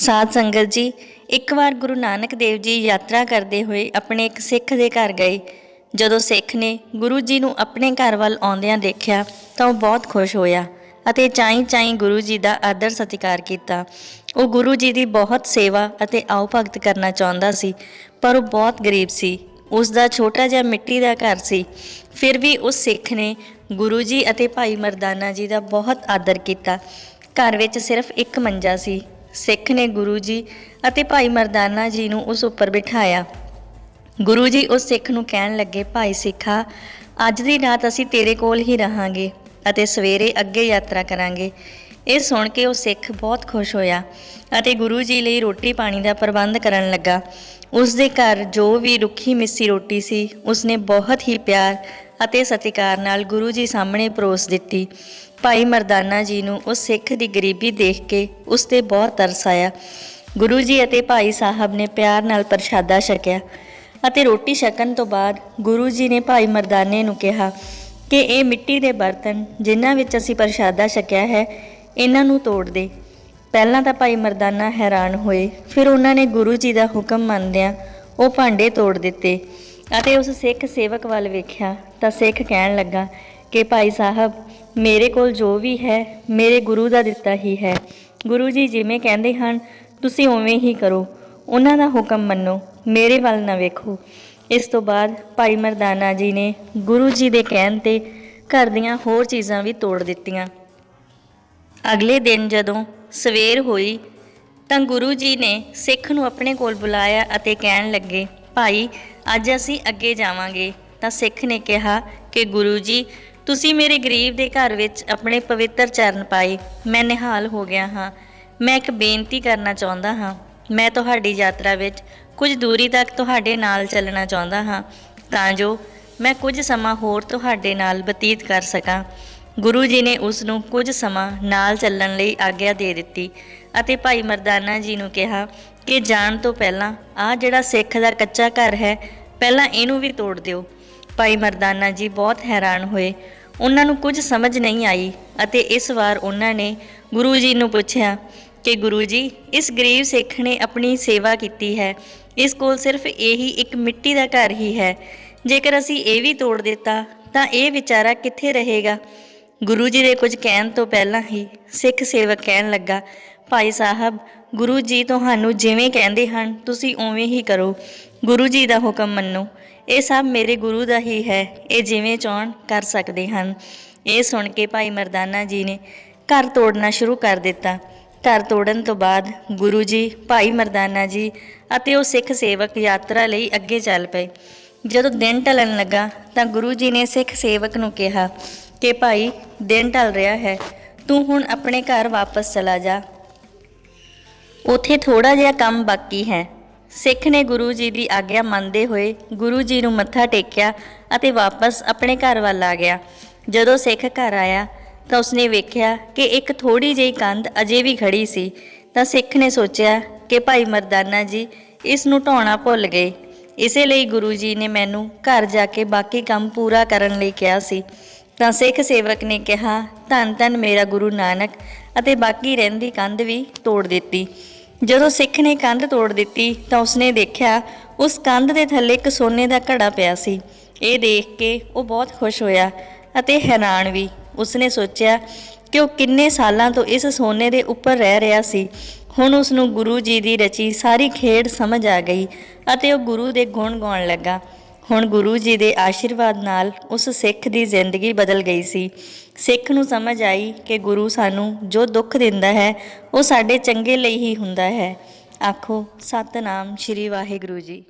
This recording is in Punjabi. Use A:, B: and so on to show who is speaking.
A: ਸਾਧ ਸੰਗਤ ਜੀ, ਇੱਕ ਵਾਰ ਗੁਰੂ ਨਾਨਕ ਦੇਵ ਜੀ ਯਾਤਰਾ ਕਰਦੇ ਹੋਏ ਆਪਣੇ ਇੱਕ ਸਿੱਖ ਦੇ ਘਰ ਗਏ। ਜਦੋਂ ਸਿੱਖ ਨੇ ਗੁਰੂ ਜੀ ਨੂੰ ਆਪਣੇ ਘਰ ਵੱਲ ਆਉਂਦਿਆਂ ਦੇਖਿਆ ਤਾਂ ਉਹ ਬਹੁਤ ਖੁਸ਼ ਹੋਇਆ ਅਤੇ ਚਾਈ ਚਾਈ ਗੁਰੂ ਜੀ ਦਾ ਆਦਰ ਸਤਿਕਾਰ ਕੀਤਾ। ਉਹ ਗੁਰੂ ਜੀ ਦੀ ਬਹੁਤ ਸੇਵਾ ਅਤੇ ਆਓ ਭਗਤ ਕਰਨਾ ਚਾਹੁੰਦਾ ਸੀ, ਪਰ ਉਹ ਬਹੁਤ ਗਰੀਬ ਸੀ। ਉਸ ਦਾ ਛੋਟਾ ਜਿਹਾ ਮਿੱਟੀ ਦਾ ਘਰ ਸੀ। ਫਿਰ ਵੀ ਉਸ ਸਿੱਖ ਨੇ ਗੁਰੂ ਜੀ ਅਤੇ ਭਾਈ ਮਰਦਾਨਾ ਜੀ ਦਾ ਬਹੁਤ ਆਦਰ ਕੀਤਾ। ਘਰ ਵਿੱਚ ਸਿਰਫ ਇੱਕ ਮੰਜਾ ਸੀ। ਸਿੱਖ ਨੇ ਗੁਰੂ ਜੀ ਅਤੇ ਭਾਈ ਮਰਦਾਨਾ ਜੀ ਨੂੰ ਉਸ ਉੱਪਰ ਬਿਠਾਇਆ। ਗੁਰੂ ਜੀ ਉਸ ਸਿੱਖ ਨੂੰ ਕਹਿਣ ਲੱਗੇ, ਭਾਈ ਸਿੱਖਾ, ਅੱਜ ਦੀ ਰਾਤ ਅਸੀਂ ਤੇਰੇ ਕੋਲ ਹੀ ਰਹਾਂਗੇ ਅਤੇ ਸਵੇਰੇ ਅੱਗੇ ਯਾਤਰਾ ਕਰਾਂਗੇ। ਇਹ ਸੁਣ ਕੇ ਉਹ ਸਿੱਖ ਬਹੁਤ ਖੁਸ਼ ਹੋਇਆ ਅਤੇ ਗੁਰੂ ਜੀ ਲਈ ਰੋਟੀ ਪਾਣੀ ਦਾ ਪ੍ਰਬੰਧ ਕਰਨ ਲੱਗਾ। ਉਸ ਦੇ ਘਰ ਜੋ ਵੀ ਰੁੱਖੀ ਮਿੱਸੀ ਰੋਟੀ ਸੀ ਉਸਨੇ ਬਹੁਤ ਹੀ ਪਿਆਰ ਅਤੇ ਸਤਿਕਾਰ ਨਾਲ ਗੁਰੂ ਜੀ ਸਾਹਮਣੇ ਪਰੋਸ ਦਿੱਤੀ। ਭਾਈ ਮਰਦਾਨਾ ਜੀ ਨੂੰ ਉਸ ਸਿੱਖ ਦੀ ਗਰੀਬੀ ਦੇਖ ਕੇ ਉਸ ਤੇ ਬਹੁਤ ਤਰਸ ਆਇਆ। ਗੁਰੂ ਜੀ ਅਤੇ ਭਾਈ ਸਾਹਿਬ ਨੇ ਪਿਆਰ ਨਾਲ ਪ੍ਰਸ਼ਾਦਾ ਛਕਿਆ ਅਤੇ ਰੋਟੀ ਛਕਣ ਤੋਂ ਬਾਅਦ ਗੁਰੂ ਜੀ ਨੇ ਭਾਈ ਮਰਦਾਨੇ ਨੂੰ ਕਿਹਾ ਕਿ ਇਹ ਮਿੱਟੀ ਦੇ ਬਰਤਨ ਜਿਨ੍ਹਾਂ ਵਿੱਚ ਅਸੀਂ ਪ੍ਰਸ਼ਾਦਾ ਛਕਿਆ ਹੈ, ਇਹਨਾਂ ਨੂੰ ਤੋੜ ਦੇ। ਪਹਿਲਾਂ ਤਾਂ ਭਾਈ ਮਰਦਾਨਾ ਹੈਰਾਨ ਹੋਏ, ਫਿਰ ਉਹਨਾਂ ਨੇ ਗੁਰੂ ਜੀ ਦਾ ਹੁਕਮ ਮੰਨਦਿਆਂ ਉਹ ਭਾਂਡੇ ਤੋੜ ਦਿੱਤੇ। ਅਤੇ ਉਸ ਸਿੱਖ ਸੇਵਕ ਵੱਲ ਵੇਖਿਆ ਤਾਂ ਸਿੱਖ ਕਹਿਣ ਲੱਗਾ ਕਿ ਭਾਈ ਸਾਹਿਬ, ਮੇਰੇ ਕੋਲ ਜੋ ਵੀ ਹੈ, ਮੇਰੇ ਗੁਰੂ ਦਾ ਦਿੱਤਾ ਹੀ ਹੈ। ਗੁਰੂ ਜੀ ਜਿਵੇਂ ਕਹਿੰਦੇ ਹਨ, ਤੁਸੀਂ ਉਵੇਂ ਹੀ ਕਰੋ। ਉਹਨਾਂ ਦਾ ਹੁਕਮ ਮੰਨੋ, ਮੇਰੇ ਵੱਲ ਨਾ ਵੇਖੋ। ਇਸ ਤੋਂ ਬਾਅਦ ਭਾਈ ਮਰਦਾਨਾ ਜੀ ਨੇ ਗੁਰੂ ਜੀ ਦੇ ਕਹਿਣ ਤੇ ਘਰ ਦੀਆਂ ਹੋਰ ਚੀਜ਼ਾਂ ਵੀ ਤੋੜ ਦਿੱਤੀਆਂ। ਅਗਲੇ ਦਿਨ ਜਦੋਂ ਸਵੇਰ ਹੋਈ ਤਾਂ ਗੁਰੂ ਜੀ ਨੇ ਸਿੱਖ ਨੂੰ ਆਪਣੇ ਕੋਲ ਬੁਲਾਇਆ ਅਤੇ ਕਹਿਣ ਲੱਗੇ ਭਾਈ, ਅੱਜ ਅਸੀਂ ਅੱਗੇ ਜਾਵਾਂਗੇ। ਤਾਂ ਸਿੱਖ ਨੇ ਕਿਹਾ ਕਿ ਗੁਰੂ ਜੀ ਤੁਸੀਂ ਮੇਰੇ ਗਰੀਬ ਦੇ ਘਰ ਵਿੱਚ ਆਪਣੇ ਪਵਿੱਤਰ ਚਰਨ ਪਾਏ। ਮੈਂ ਨਿਹਾਲ ਹੋ ਗਿਆ ਹਾਂ। ਮੈਂ ਇੱਕ ਬੇਨਤੀ ਕਰਨਾ ਚਾਹੁੰਦਾ ਹਾਂ। ਮੈਂ ਤੁਹਾਡੀ ਯਾਤਰਾ ਵਿੱਚ ਕੁਝ ਦੂਰੀ ਤੱਕ ਤੁਹਾਡੇ ਨਾਲ ਚੱਲਣਾ ਚਾਹੁੰਦਾ ਹਾਂ। ਤਾਂ ਜੋ ਮੈਂ ਕੁਝ ਸਮਾਂ ਹੋਰ ਤੁਹਾਡੇ ਨਾਲ ਬਤੀਤ ਕਰ ਸਕਾਂ। ਗੁਰੂ ਜੀ ਨੇ ਉਸ ਨੂੰ ਕੁਝ ਸਮਾਂ ਨਾਲ ਚੱਲਣ ਲਈ ਆਗਿਆ ਦੇ ਦਿੱਤੀ ਅਤੇ ਭਾਈ ਮਰਦਾਨਾ ਜੀ ਨੂੰ ਕਿਹਾ ਕਿ ਜਾਣ ਤੋਂ ਪਹਿਲਾਂ ਆਹ ਜਿਹੜਾ ਸਿੱਖ ਦਾ ਕੱਚਾ ਘਰ ਹੈ, ਪਹਿਲਾਂ ਇਹਨੂੰ ਵੀ ਤੋੜ ਦਿਓ। ਭਾਈ ਮਰਦਾਨਾ ਜੀ ਬਹੁਤ ਹੈਰਾਨ ਹੋਏ। ਉਹਨਾਂ ਨੂੰ ਕੁਝ ਸਮਝ ਨਹੀਂ ਆਈ ਅਤੇ ਇਸ ਵਾਰ ਉਹਨਾਂ ਨੇ ਗੁਰੂ ਜੀ ਨੂੰ ਪੁੱਛਿਆ ਕਿ ਗੁਰੂ ਜੀ, ਇਸ ਗਰੀਬ ਸਿੱਖ ਨੇ ਆਪਣੀ ਸੇਵਾ ਕੀਤੀ ਹੈ। ਇਸ ਕੋਲ ਸਿਰਫ ਇਹੀ ਇੱਕ ਮਿੱਟੀ ਦਾ ਘਰ ਹੀ ਹੈ। ਜੇਕਰ ਅਸੀਂ ਇਹ ਵੀ ਤੋੜ ਦਿੱਤਾ, ਤਾਂ ਇਹ ਵਿਚਾਰਾ ਕਿੱਥੇ ਰਹੇਗਾ? ਗੁਰੂ ਜੀ ਦੇ ਕੁਝ ਕਹਿਣ ਤੋਂ ਪਹਿਲਾਂ ਹੀ ਸਿੱਖ ਸੇਵਕ ਕਹਿਣ ਲੱਗਾ, ਭਾਈ ਸਾਹਿਬ, ਗੁਰੂ ਜੀ ਤੁਹਾਨੂੰ ਜਿਵੇਂ ਕਹਿੰਦੇ ਹਨ, ਤੁਸੀਂ ਉਵੇਂ ਹੀ ਕਰੋ। ਗੁਰੂ ਜੀ ਦਾ ਹੁਕਮ ਮੰਨੋ। ਇਹ ਸਭ ਮੇਰੇ ਗੁਰੂ ਦਾ ਹੀ ਹੈ। ਇਹ ਜਿਵੇਂ ਚਾਹਣ ਕਰ ਸਕਦੇ ਹਨ। ਇਹ ਸੁਣ ਕੇ ਭਾਈ ਮਰਦਾਨਾ ਜੀ ਨੇ ਘਰ ਤੋੜਨਾ ਸ਼ੁਰੂ ਕਰ ਦਿੱਤਾ। ਘਰ ਤੋੜਨ ਤੋਂ ਬਾਅਦ ਗੁਰੂ ਜੀ, ਭਾਈ ਮਰਦਾਨਾ ਜੀ ਅਤੇ ਉਹ ਸਿੱਖ ਸੇਵਕ ਯਾਤਰਾ ਲਈ ਅੱਗੇ ਚੱਲ ਪਏ। ਜਦੋਂ ਦਿਨ ਢਲਣ ਲੱਗਾ ਤਾਂ ਗੁਰੂ ਜੀ ਨੇ ਸਿੱਖ ਸੇਵਕ ਨੂੰ ਕਿਹਾ ਕਿ ਭਾਈ, ਦਿਨ ਢਲ ਰਿਹਾ ਹੈ। ਤੂੰ ਹੁਣ ਆਪਣੇ ਘਰ ਵਾਪਸ ਚਲਾ ਜਾ। ਉਥੇ ਥੋੜਾ ਜਿਹਾ ਕੰਮ ਬਾਕੀ ਹੈ। ਸਿੱਖ ਨੇ ਗੁਰੂ ਜੀ ਦੀ ਆਗਿਆ ਮੰਨਦੇ ਹੋਏ ਗੁਰੂ ਜੀ ਨੂੰ ਮੱਥਾ ਟੇਕਿਆ ਅਤੇ ਵਾਪਸ ਆਪਣੇ ਘਰ ਵੱਲ ਆ ਗਿਆ। ਜਦੋਂ ਸਿੱਖ ਘਰ ਆਇਆ, ਤਾਂ ਉਸਨੇ ਵੇਖਿਆ ਕਿ ਇੱਕ ਥੋੜੀ ਜਿਹੀ ਕੰਧ ਅਜੇ ਵੀ ਖੜੀ ਸੀ। ਤਾਂ ਸਿੱਖ ਨੇ ਸੋਚਿਆ ਕਿ ਭਾਈ ਮਰਦਾਨਾ ਜੀ, ਇਸ ਨੂੰ ਢਾਉਣਾ ਭੁੱਲ ਗਏ। ਇਸੇ ਲਈ ਗੁਰੂ ਜੀ ਨੇ ਮੈਨੂੰ ਘਰ ਜਾ ਕੇ ਬਾਕੀ ਕੰਮ ਪੂਰਾ ਕਰਨ ਲਈ ਕਿਹਾ ਸੀ। ਤਾਂ ਸਿੱਖ ਸੇਵਕ ਨੇ ਕਿਹਾ, ਧੰਨ ਧੰਨ ਮੇਰਾ ਗੁਰੂ ਨਾਨਕ ਅਤੇ ਬਾਕੀ ਰਹਿੰਦੀ ਕੰਧ ਵੀ ਤੋੜ ਦਿੱਤੀ। ਜਦੋਂ ਸਿੱਖ ਨੇ ਕੰਧ ਤੋੜ ਦਿੱਤੀ ਤਾਂ ਉਸਨੇ ਦੇਖਿਆ ਉਸ ਕੰਧ ਦੇ ਥੱਲੇ ਇੱਕ ਸੋਨੇ ਦਾ ਘੜਾ ਪਿਆ ਸੀ। ਇਹ ਦੇਖ ਕੇ ਉਹ ਬਹੁਤ ਖੁਸ਼ ਹੋਇਆ ਅਤੇ ਹੈਰਾਨ ਵੀ। ਉਸਨੇ ਸੋਚਿਆ, ਕਿ ਉਹ ਕਿੰਨੇ ਸਾਲਾਂ ਤੋਂ ਇਸ ਸੋਨੇ ਦੇ ਉੱਪਰ ਰਹਿ ਰਿਹਾ ਸੀ। ਹੁਣ ਉਸ ਨੂੰ ਗੁਰੂ ਜੀ ਦੀ ਰਚੀ ਸਾਰੀ ਖੇਡ ਸਮਝ ਆ ਗਈ ਅਤੇ ਉਹ ਗੁਰੂ ਦੇ ਗੁਣ ਗਾਉਣ ਲੱਗਾ। ਹੁਣ ਗੁਰੂ ਜੀ ਦੇ ਆਸ਼ੀਰਵਾਦ ਨਾਲ ਉਸ ਸਿੱਖ ਦੀ ਜ਼ਿੰਦਗੀ ਬਦਲ ਗਈ ਸੀ। ਸਿੱਖ ਨੂੰ ਸਮਝ ਆਈ ਕਿ ਗੁਰੂ ਸਾਨੂੰ ਜੋ ਦੁੱਖ ਦਿੰਦਾ ਹੈ, ਉਹ ਸਾਡੇ ਚੰਗੇ ਲਈ ਹੀ ਹੁੰਦਾ ਹੈ। ਆਖੋ, ਸਤਨਾਮ ਸ਼੍ਰੀ ਵਾਹਿਗੁਰੂ ਜੀ।